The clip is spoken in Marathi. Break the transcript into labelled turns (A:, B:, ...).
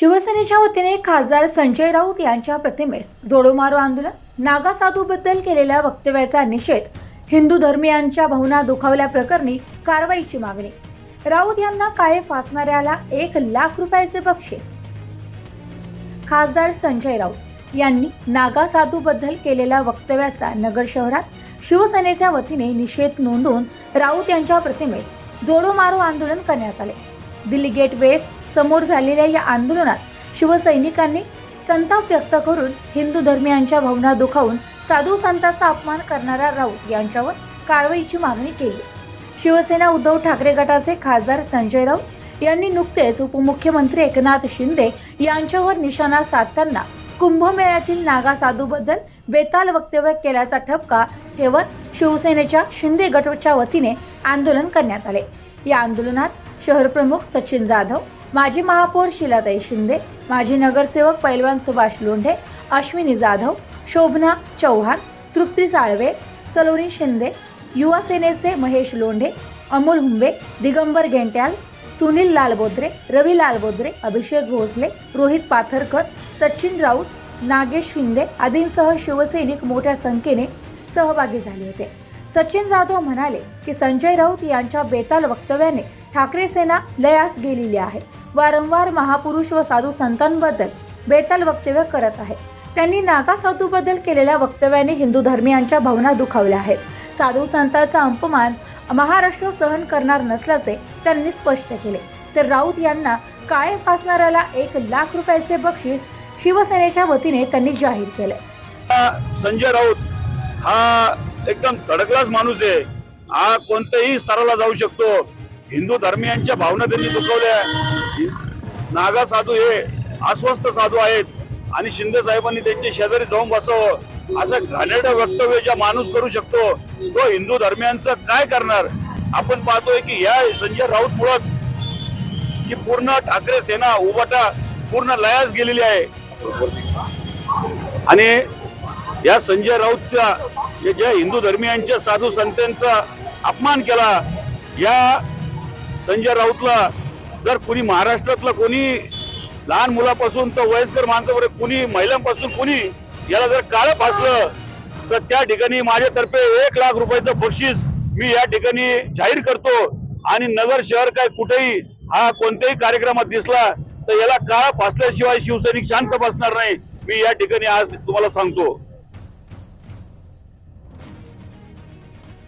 A: शिवसेनेच्या वतीने खासदार संजय राऊत यांच्या प्रतिमेस जोडोमारो आंदोलन. नागा साधूबद्दल केलेल्या वक्तव्याचा निषेध. हिंदू धर्मियांच्या भावना दुखावल्याप्रकरणी कारवाईची मागणी. राऊत यांना काळे फासणाऱ्याला एक लाख रुपयाचे बक्षीस. खासदार संजय राऊत यांनी नागा साधूबद्दल केलेल्या वक्तव्याचा नगर शहरात शिवसेनेच्या वतीने निषेध नोंदवून राऊत यांच्या प्रतिमेस जोडो मारो आंदोलन करण्यात आले. दिल्ली गेट वेस्ट समोर झालेल्या या आंदोलनात शिवसैनिकांनी संताप व्यक्त करून हिंदू धर्मियांच्या भावना दुखावून साधू संतांचा अपमान करणारा राऊत यांच्यावर कारवाईची मागणी केली. शिवसेना उद्धव ठाकरे गटाचे खासदार संजय राऊत यांनी नुकतेच उपमुख्यमंत्री एकनाथ शिंदे यांच्यावर निशाणा साधताना कुंभमेळ्यातील नागा साधूबद्दल बेताल वक्तव्य केल्याचा ठपका ठेवत शिवसेनेच्या शिंदे गटच्या वतीने आंदोलन करण्यात आले. या आंदोलनात शहर प्रमुख सचिन जाधव माजी महापौर शिलाताई शिंदे माजी नगरसेवक पैलवान सुभाष लोंढे अश्विनी जाधव शोभना चव्हाण तृप्ती साळवे सलोनी शिंदे युवा सेनेचे महेश लोंढे अमोल हुंबे दिगंबर गेंट्याल सुनील लालबोद्रे रवी लालबोद्रे अभिषेक भोसले रोहित पाथरकर सचिन राऊत नागेश शिंदे आदींसह शिवसैनिक मोठ्या संख्येने सहभागी झाले होते. सचिन जाधव म्हणाले की संजय राऊत यांच्या बेताल वक्तव्याने ठाकरे सेना लयास गेलेली आहे. वारंवार महापुरुष व साधू संतांबद्दल बेताल वक्तव्य करत आहे. त्यांनी नागा साधूबद्दल केलेल्या वक्तव्याने हिंदू धर्मियांच्या भावना दुखावल्या आहेत. साधू संतांचा अपमान महाराष्ट्र सहन करणार नसल्याचे त्यांनी स्पष्ट केले. तर राऊत यांना काळे फासणाऱ्याला एक लाख रुपयाचे बक्षीस शिवसेनेच्या वतीने त्यांनी जाहीर केले.
B: संजय राऊत हा एकदम तडकलाच माणूस आहे. हा कोणत्याही स्तराला जाऊ शकतो. हिंदू धर्मियांच्या भावना त्यांनी दुखवल्या. नागा साधू हे अस्वस्थ साधू आहेत. आणि शिंदे साहेबांनी त्यांच्या शेजारी जाऊन बसावं. असं घाणेरडं वक्तव्य ज्या माणूस करू शकतो तो हिंदू धर्मियांचं काय करणार? आपण पाहतोय की या संजय राऊत मुळच की पूर्ण ठाकरे सेना उभाटा पूर्ण लयास गेलेली आहे. आणि या संजय राऊतच्या ज्या हिंदू धर्मियांच्या साधू संतांचा अपमान केला या संजय राऊतला जर कुणी महाराष्ट्रातलं कोणी लहान मुलापासून तर वयस्कर माणसापर्यंत कुणी महिलांपासून कुणी याला जर काळं फासलं तर त्या ठिकाणी माझ्यातर्फे एक लाख रुपयाचं बक्षीस मी या ठिकाणी जाहीर करतो. आणि नगर शहर काय कुठेही हा कोणत्याही कार्यक्रमात दिसला तर याला काळा फासल्याशिवाय शिवसैनिक शांत बसणार नाही. मी या ठिकाणी आज तुम्हाला सांगतो.